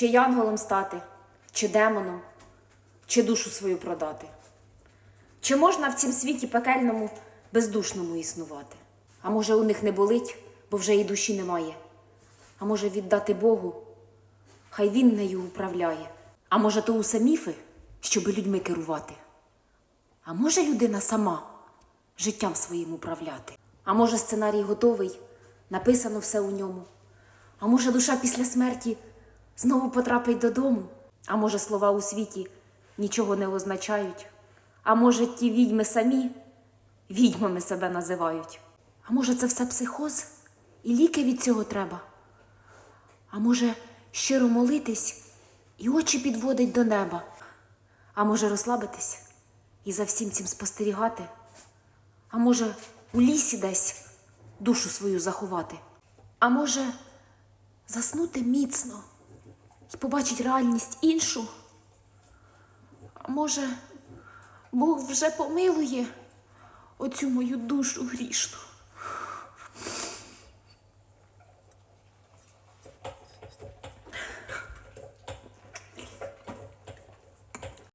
чи янголом стати, чи демоном, чи душу свою продати? Чи можна в цім світі пекельному бездушному існувати? А може, у них не болить, бо вже і душі немає? А може, віддати Богу, хай він нею управляє? А може, то усе міфи, щоби людьми керувати? А може людина сама життям своїм управляти? А може сценарій готовий, написано все у ньому? А може душа після смерті знову потрапить додому? А може слова у світі нічого не означають? А може ті відьми самі відьмами себе називають? А може це все психоз і ліки від цього треба? А може щиро молитись і очі підводить до неба? А може розслабитись і за всім цим спостерігати? А може у лісі десь душу свою заховати? А може заснути міцно і побачить реальність іншу? А може, Бог вже помилує оцю мою душу грішну?